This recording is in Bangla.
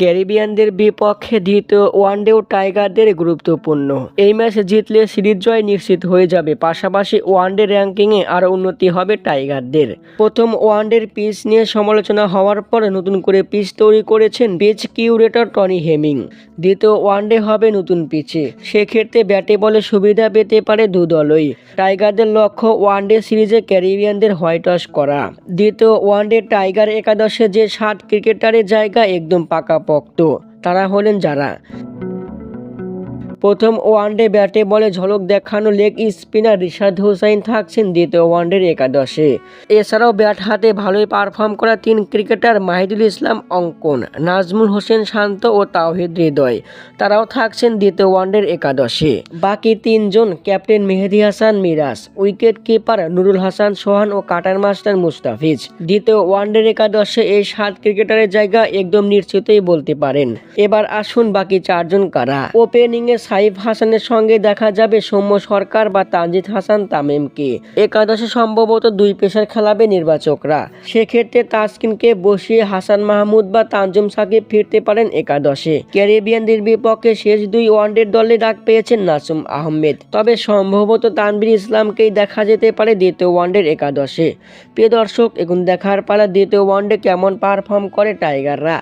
ক্যারিবিয়ানদের বিপক্ষে দ্বিতীয় ওয়ানডেও টাইগারদের গুরুত্বপূর্ণ। এই ম্যাচ জিতলে সিরিজ জয় নিশ্চিত হয়ে যাবে, পাশাপাশি ওয়ানডে র্যাঙ্কিংয়ে আরও উন্নতি হবে টাইগারদের। প্রথম ওয়ানডের পিচ নিয়ে সমালোচনা হওয়ার পর নতুন করে পিচ তৈরি করেছেন পিচ কিউরেটর টনি হেমিং। দ্বিতীয় ওয়ানডে হবে নতুন পিচে, সেক্ষেত্রে ব্যাটে বলে সুবিধা পেতে পারে দু দলই। টাইগারদের লক্ষ্য ওয়ানডে সিরিজে ক্যারিবিয়ানদের হোয়াইট ওয়াশ করা। দ্বিতীয় ওয়ানডে টাইগার একাদশে যে ষাট ক্রিকেটারের জায়গা একদম পাকাপোক্ত তারা হলেন যারা। প্রথম ওয়ানডে ব্যাটে বলে ঝলক দেখানো লেগ স্পিনার রিশাদ হুসাইন থাকছেন দ্বিতীয় ওয়ানডের একাদশে। এছাড়াও ব্যাট হাতে ভালোই পারফর্ম করা তিন ক্রিকেটার মাহিদুল ইসলাম, অঙ্কন, নাজমুল হোসেন শান্ত ও তাওহিদ হৃদয়। তারাও থাকছেন দ্বিতীয় ওয়ানডের একাদশে। বাকি তিনজন captain Mehedi Hasan Miraz, wicket keeper Nurul Hasan Sohan ও কাটার মাস্টার মুস্তাফিজ। দ্বিতীয় ওয়ানডের একাদশে এই সাত ক্রিকেটারের জায়গা একদম নিশ্চিতই বলতে পারেন। এবার আসুন বাকি চারজন কারা। ওপেনিংয়ে সাইফ হাসানের সঙ্গে দেখা যাবে সৌম্য সরকার বা তানজিদ হাসান তামিমকে। একাদশে সম্ভবত দুই পেশার খেলাবে নির্বাচকরা। সেক্ষেত্রে তাসকিনকে বসিয়ে হাসান মাহমুদ বা তানজুম সাকিব ফিরতে পারেন একাদশে। ক্যারিবিয়ানদের বিপক্ষে শেষ দুই ওয়ানডের দলে ডাক পেয়েছেন নাসুম আহমেদ। তবে সম্ভবত তানবির ইসলামকেই দেখা যেতে পারে দ্বিতীয় ওয়ানডের একাদশে। প্রিয় দর্শক, এখন দেখার পালা দ্বিতীয় ওয়ানডে কেমন পারফর্ম করে টাইগাররা